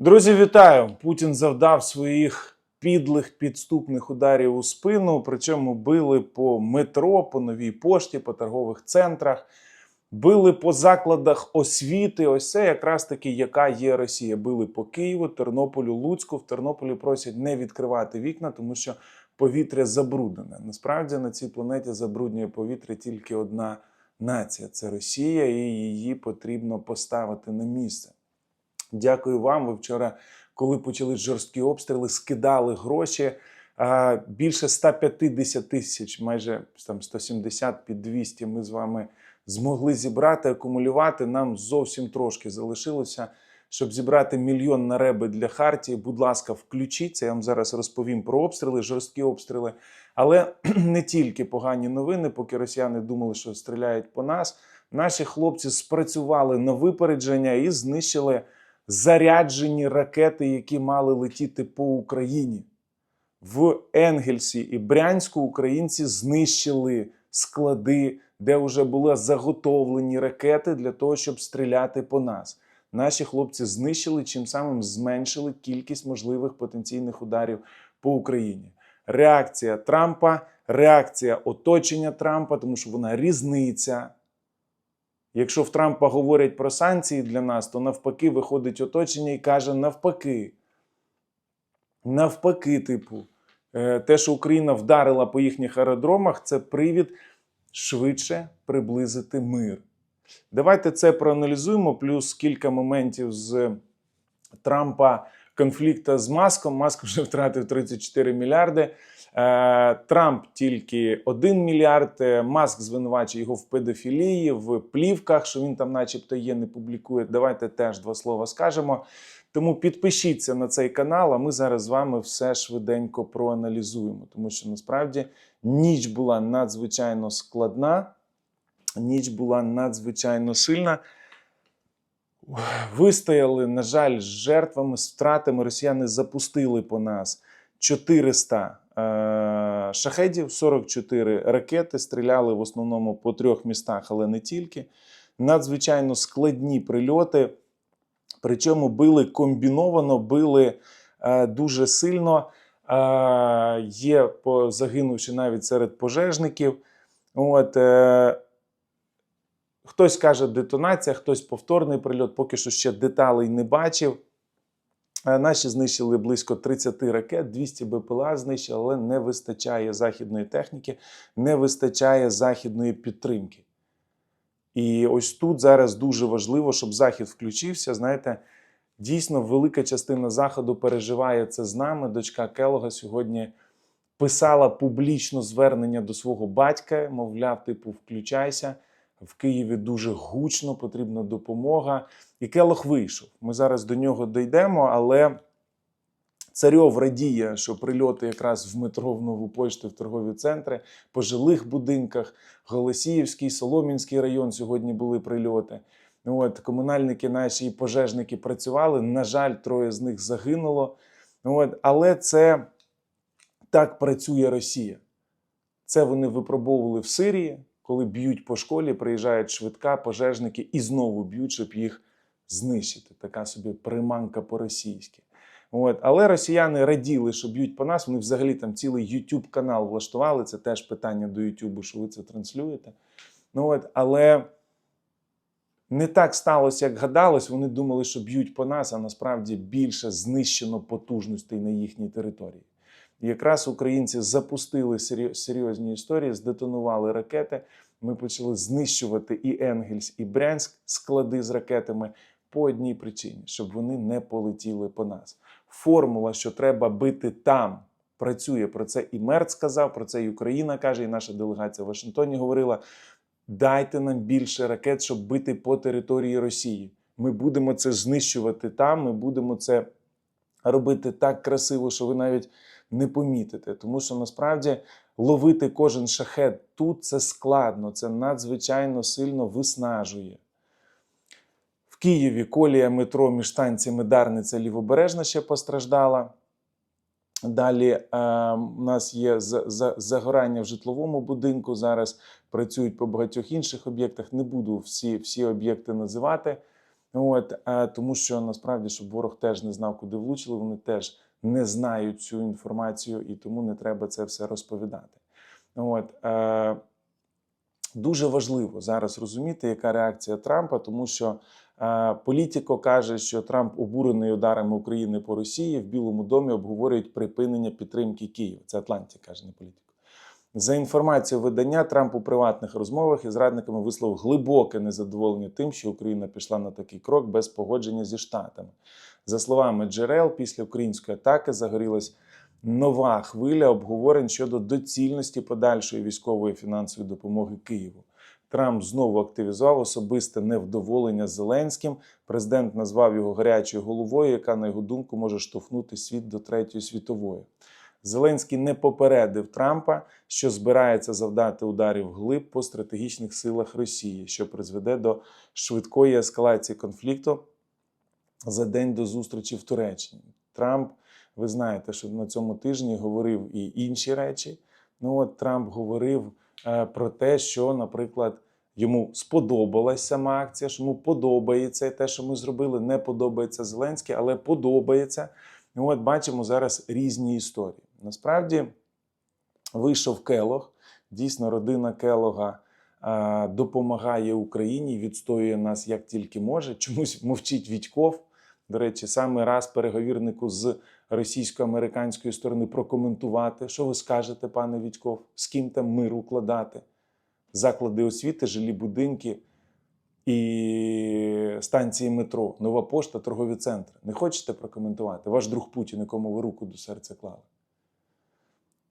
Друзі, вітаю! Путін завдав своїх підлих підступних ударів у спину. Причому били по метро, по новій пошті, по торгових центрах, били по закладах освіти. Ось це якраз таки, яка є Росія. Били по Києву, Тернополю, Луцьку. В Тернополі просять не відкривати вікна, тому що повітря забруднене. Насправді на цій планеті забруднює повітря тільки одна нація це Росія, і її потрібно поставити на місце. Дякую вам. Ви вчора, коли почали жорсткі обстріли, скидали гроші. Більше 150 тисяч, майже там 170 під 200 Ми з вами змогли зібрати, акумулювати. Нам зовсім трошки залишилося, щоб зібрати мільйон на реби для Хартії. Будь ласка, включіться. Я вам зараз розповім про обстріли, жорсткі обстріли. Але не тільки погані новини, поки росіяни думали, що стріляють по нас. Наші хлопці спрацювали на випередження і знищили заряджені ракети, які мали летіти по Україні. В Енгельсі і Брянську українці знищили склади, де вже були заготовлені ракети для того, щоб стріляти по нас. Наші хлопці знищили, чим самим зменшили кількість можливих потенційних ударів по Україні. Реакція Трампа, реакція оточення Трампа, тому що вона різниця. Якщо в Трампа говорять про санкції для нас, то навпаки виходить оточення і каже навпаки. Навпаки, типу, е, те, що Україна вдарила по їхніх аеродромах, це привід швидше приблизити мир. Давайте це проаналізуємо, плюс кілька моментів з Трампа конфлікту з Маском. Маск вже втратив 34 мільярди. Е, Трамп тільки 1 мільярд. Е, Маск звинувачує його в педофілії, в плівках, що він там, начебто, є, не публікує. Давайте теж два слова скажемо. Тому підпишіться на цей канал, а ми зараз з вами все швиденько проаналізуємо. Тому що насправді ніч була надзвичайно складна, ніч була надзвичайно сильна. Вистояли, на жаль, з жертвами, з втратами. Росіяни запустили по нас 400 е- шахедів, 44 ракети. Стріляли в основному по трьох містах, але не тільки. Надзвичайно складні прильоти. Причому били комбіновано, били е, дуже сильно. Е, є по, загинувши навіть серед пожежників. От, е, Хтось каже детонація, хтось повторний прильот, поки що ще деталей не бачив. Е, Наші знищили близько 30 ракет, 200 БПЛА знищили, але не вистачає західної техніки, не вистачає західної підтримки. І ось тут зараз дуже важливо, щоб Захід включився. Знаєте, дійсно велика частина Заходу переживає це з нами. Дочка Келога сьогодні писала публічно звернення до свого батька, мовляв, типу, включайся. В Києві дуже гучно, потрібна допомога. І Келох вийшов. Ми зараз до нього дійдемо, але царьов радіє, що прильоти якраз в метро в нову почту, в торгові центри, по жилих будинках, Голосіївський, Соломінський район сьогодні були прильоти. От, комунальники наші і пожежники працювали. На жаль, троє з них загинуло. От, але це так працює Росія. Це вони випробовували в Сирії, коли б'ють по школі, приїжджають швидка, пожежники і знову б'ють, щоб їх знищити. Така собі приманка по-російськи. От. Але росіяни раділи, що б'ють по нас. Вони взагалі там цілий YouTube канал влаштували. Це теж питання до YouTube, що ви це транслюєте. Ну, от. Але не так сталося, як гадалось. Вони думали, що б'ють по нас, а насправді більше знищено потужностей на їхній території. Якраз українці запустили серйозні історії, здетонували ракети. Ми почали знищувати і Енгельс, і Брянськ склади з ракетами по одній причині, щоб вони не полетіли по нас. Формула, що треба бити там, працює. Про це і Мерц сказав, про це і Україна каже, і наша делегація в Вашингтоні говорила: дайте нам більше ракет, щоб бити по території Росії. Ми будемо це знищувати там, ми будемо це робити так красиво, що ви навіть не помітите. Тому що насправді ловити кожен шахет тут це складно, це надзвичайно сильно виснажує. В Києві колія метро між станціями Дарниця Лівобережна ще постраждала. Далі е, у нас є за- за- загорання в житловому будинку. Зараз працюють по багатьох інших об'єктах. Не буду всі, всі об'єкти називати. От, е, тому що насправді, щоб ворог теж не знав, куди влучили, вони теж не знають цю інформацію, і тому не треба це все розповідати. От, е, дуже важливо зараз розуміти, яка реакція Трампа, тому що е, політико каже, що Трамп обурений ударами України по Росії в Білому домі обговорюють припинення підтримки Києва. Це Атланті, каже не політико. За інформацією видання, Трамп у приватних розмовах із радниками висловив глибоке незадоволення тим, що Україна пішла на такий крок без погодження зі штатами. За словами джерел, після української атаки загорілась нова хвиля обговорень щодо доцільності подальшої військової фінансової допомоги Києву. Трамп знову активізував особисте невдоволення Зеленським. Президент назвав його гарячою головою, яка, на його думку, може штовхнути світ до третьої світової. Зеленський не попередив Трампа, що збирається завдати ударів глиб по стратегічних силах Росії, що призведе до швидкої ескалації конфлікту за день до зустрічі в Туреччині. Трамп, ви знаєте, що на цьому тижні говорив і інші речі. Ну от Трамп говорив е, про те, що, наприклад, йому сподобалась сама акція, що йому подобається те, що ми зробили. Не подобається Зеленський, але подобається. Ну, от бачимо зараз різні історії. Насправді вийшов Келог. Дійсно, родина Келога допомагає Україні, відстоює нас як тільки може. Чомусь мовчить Відьков. До речі, саме раз переговірнику з російсько-американської сторони прокоментувати, що ви скажете, пане Відьков, з ким там мир укладати, заклади освіти, жилі будинки і станції метро, нова пошта, торгові центри. Не хочете прокоментувати? Ваш друг Путін, якому ви руку до серця клали.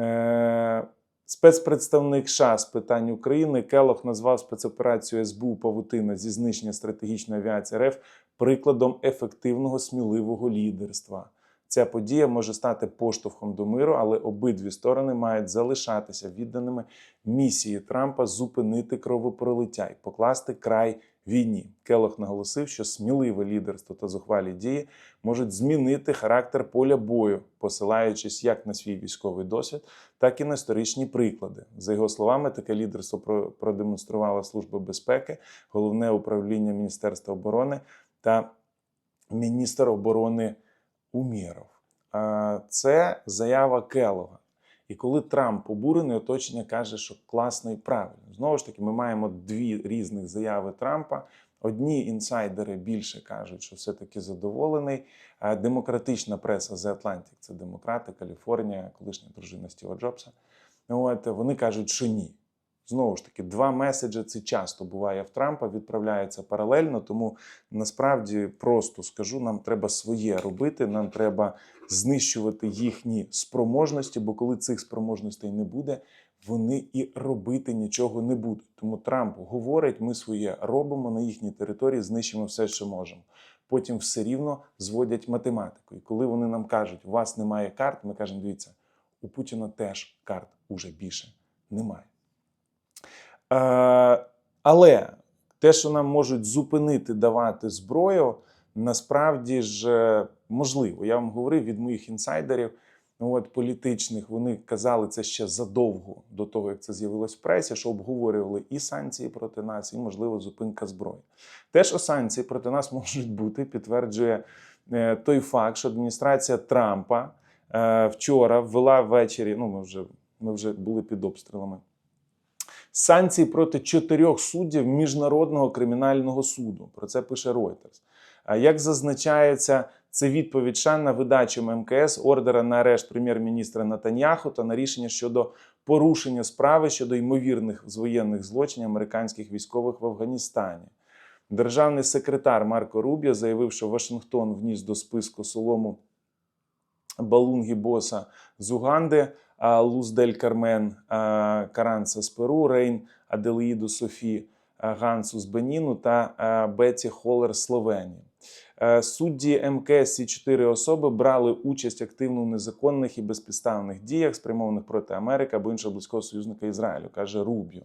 Е, Спецпредставник США з питань України Келох назвав спецоперацію СБУ Павутина зі знищення стратегічної авіації РФ прикладом ефективного сміливого лідерства. Ця подія може стати поштовхом до миру, але обидві сторони мають залишатися відданими місії Трампа зупинити кровопролиття і покласти край війні. Келох наголосив, що сміливе лідерство та зухвалі дії можуть змінити характер поля бою, посилаючись як на свій військовий досвід, так і на історичні приклади. За його словами, таке лідерство про- продемонструвала Служба безпеки, головне управління Міністерства оборони та міністр оборони Умєров. Це заява Келога. І коли Трамп обурений, оточення каже, що класно і правильно. Знову ж таки, ми маємо дві різних заяви Трампа. Одні інсайдери більше кажуть, що все-таки задоволений. Демократична преса The Atlantic, це демократи, Каліфорнія, колишня дружина Стіва Джобса. От, вони кажуть, що ні. Знову ж таки, два меседжі це часто буває в Трампа, відправляється паралельно. Тому насправді просто скажу: нам треба своє робити, нам треба знищувати їхні спроможності, бо коли цих спроможностей не буде, вони і робити нічого не будуть. Тому Трамп говорить, ми своє робимо на їхній території, знищимо все, що можемо. Потім все рівно зводять математику. І коли вони нам кажуть, у вас немає карт, ми кажемо, дивіться, у Путіна теж карт уже більше немає. Е, але те, що нам можуть зупинити давати зброю, насправді ж е, можливо. Я вам говорив від моїх інсайдерів, ну, от, політичних, вони казали це ще задовго до того, як це з'явилось в пресі, що обговорювали і санкції проти нас, і, можливо, зупинка зброї. Те, що санкції проти нас можуть бути, підтверджує е, той факт, що адміністрація Трампа вчора ввела ввечері. Ну, ми вже, ми вже були під обстрілами. Санкції проти чотирьох суддів Міжнародного кримінального суду. Про це пише Reuters. Як зазначається, це відповідь США на видачу МКС ордера на арешт прем'єр-міністра Натаньяху та на рішення щодо порушення справи щодо ймовірних воєнних злочинів американських військових в Афганістані. Державний секретар Марко Рубіо заявив, що Вашингтон вніс до списку солому Балунгі Боса з Уганди, Луздель Кармен Каранса з Перу, Рейн Аделаїду Софі Гансу з Беніну та Беті Холер з Словенії. Е, Судді МКС ці чотири особи брали участь активно у незаконних і безпідставних діях, спрямованих проти Америки або іншого близького союзника Ізраїлю, каже Рубіо.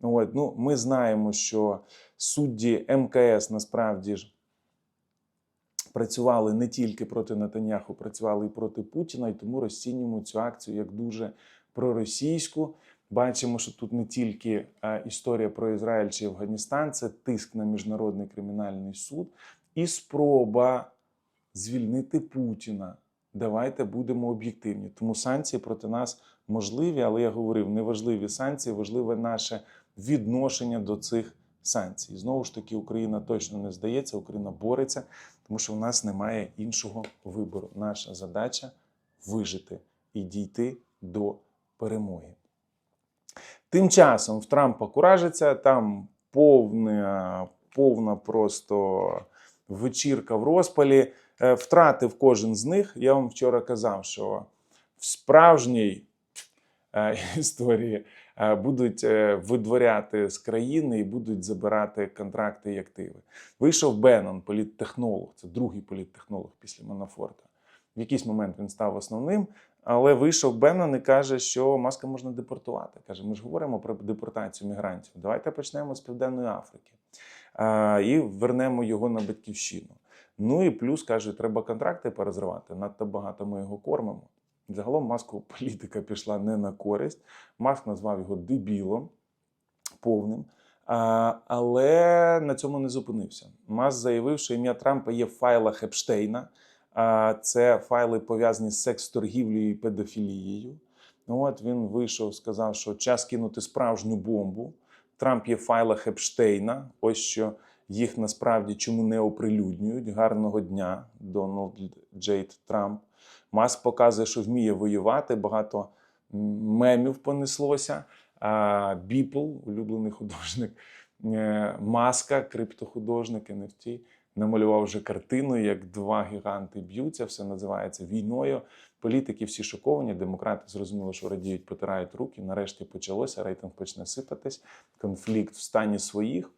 От, ну, ми знаємо, що судді МКС насправді ж працювали не тільки проти Натаняху, працювали і проти Путіна, і тому розцінюємо цю акцію як дуже проросійську. Бачимо, що тут не тільки е, історія про Ізраїль чи Афганістан, це тиск на міжнародний кримінальний суд. і спроба звільнити Путіна. Давайте будемо об'єктивні. Тому санкції проти нас можливі, але я говорив, не важливі санкції, важливе наше відношення до цих санкцій. Знову ж таки, Україна точно не здається, Україна бореться, тому що в нас немає іншого вибору. Наша задача вижити і дійти до перемоги. Тим часом в Трампа куражиться, там повна, повна просто вечірка в розпалі. Е, Втратив кожен з них. Я вам вчора казав, що в справжній е, історії будуть е, видворяти з країни і будуть забирати контракти і активи. Вийшов Беннон, політтехнолог, це другий політтехнолог після Манафорта. В якийсь момент він став основним, але вийшов Беннон і каже, що маска можна депортувати. Каже, ми ж говоримо про депортацію мігрантів. Давайте почнемо з Південної Африки а, і вернемо його на батьківщину. Ну і плюс каже, треба контракти перезривати. Надто багато ми його кормимо. Загалом маску політика пішла не на користь. Маск назвав його дебілом повним. А, але на цьому не зупинився. Маск заявив, що ім'я Трампа є в файлах Епштейна. А, це файли пов'язані з секс-торгівлею і педофілією. Ну от він вийшов, сказав, що час кинути справжню бомбу. Трамп є в файлах Епштейна. Ось що їх насправді чому не оприлюднюють. Гарного дня, Дональд Джейд Трамп. Маск показує, що вміє воювати. Багато мемів понеслося. Біпл, улюблений художник, е, маска, криптохудожник NFT, намалював вже картину, як два гіганти б'ються. Все називається війною. Політики всі шоковані. Демократи зрозуміли, що радіють, потирають руки. Нарешті почалося. Рейтинг почне сипатись. Конфлікт в стані своїх.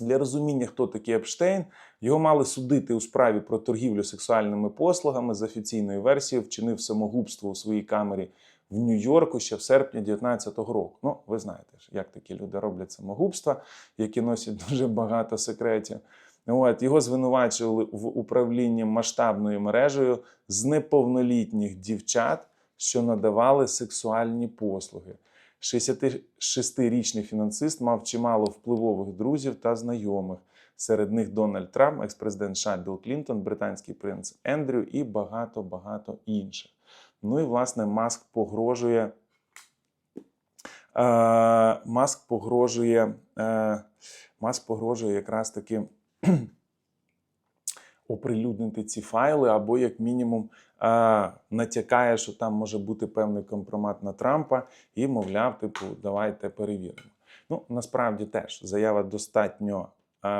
Для розуміння, хто такий Епштейн, його мали судити у справі про торгівлю сексуальними послугами з офіційною версією, вчинив самогубство у своїй камері в Нью-Йорку ще в серпні 2019 року. Ну, ви знаєте як такі люди роблять самогубства, які носять дуже багато секретів. От його звинувачували в управлінні масштабною мережею з неповнолітніх дівчат, що надавали сексуальні послуги. 66-річний фінансист мав чимало впливових друзів та знайомих. Серед них Дональд Трамп, екс-президент США Білл Клінтон, британський принц Ендрю і багато багато інших. Ну і власне Маск погрожує. Е, Маск погрожує. Е, Маск погрожує якраз таки оприлюднити ці файли, або, як мінімум, натякає, що там може бути певний компромат на Трампа, і, мовляв, типу, давайте перевіримо. Ну, насправді теж заява достатньо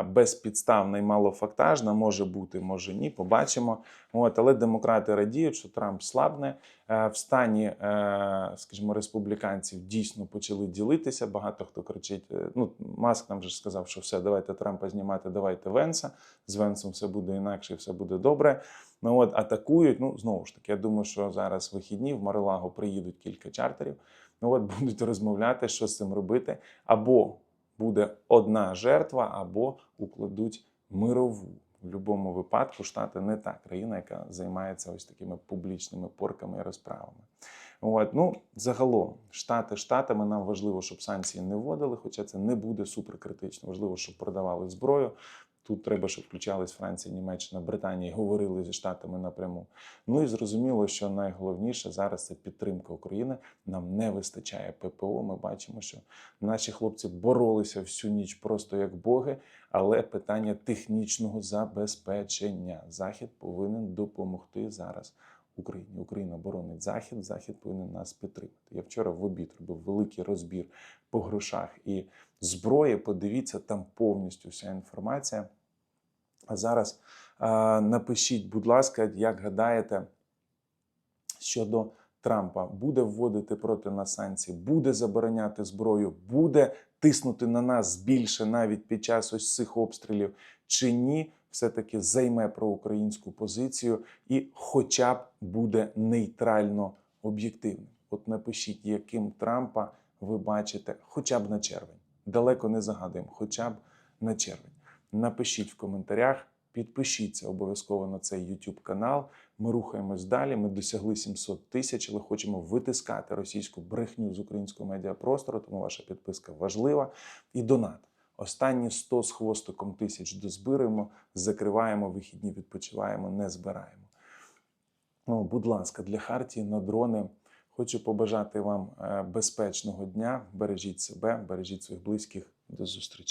безпідставна і малофактажна, може бути, може ні, побачимо. От, але демократи радіють, що Трамп слабне. Е, В стані, е, скажімо, республіканців дійсно почали ділитися. Багато хто кричить: е, ну, Маск нам вже сказав, що все, давайте Трампа знімати, давайте Венса. З Венсом все буде інакше, все буде добре. Ну от атакують. Ну знову ж таки, я думаю, що зараз вихідні в Марилаго приїдуть кілька чартерів. Ну от будуть розмовляти, що з цим робити. Або буде одна жертва, або укладуть мирову. В будь-якому випадку Штати не та країна, яка займається ось такими публічними порками і розправами. От, ну, загалом, штати штатами нам важливо, щоб санкції не вводили, хоча це не буде суперкритично. Важливо, щоб продавали зброю. Тут треба, щоб включались Франція, Німеччина, Британія і говорили зі штатами напряму. Ну і зрозуміло, що найголовніше зараз це підтримка України. Нам не вистачає ППО. Ми бачимо, що наші хлопці боролися всю ніч просто як боги, але питання технічного забезпечення. Захід повинен допомогти зараз. Україні Україна боронить захід. Захід повинен нас підтримати. Я вчора в обід робив великий розбір по грошах і зброї. Подивіться, там повністю вся інформація. А зараз напишіть, будь ласка, як гадаєте щодо Трампа, буде вводити проти нас санкції, буде забороняти зброю, буде тиснути на нас більше навіть під час ось цих обстрілів, чи ні, все-таки займе проукраїнську позицію і, хоча б буде нейтрально об'єктивним. От напишіть, яким Трампа ви бачите, хоча б на червень. Далеко не загадуємо, хоча б на червень. Напишіть в коментарях, підпишіться обов'язково на цей YouTube канал. Ми рухаємось далі. Ми досягли 700 тисяч, але хочемо витискати російську брехню з українського медіапростору, тому ваша підписка важлива. І донат. Останні 100 з хвостиком тисяч дозбираємо, закриваємо вихідні, відпочиваємо, не збираємо. Ну, будь ласка, для Хартії на дрони хочу побажати вам е, безпечного дня. Бережіть себе, бережіть своїх близьких. До зустрічі.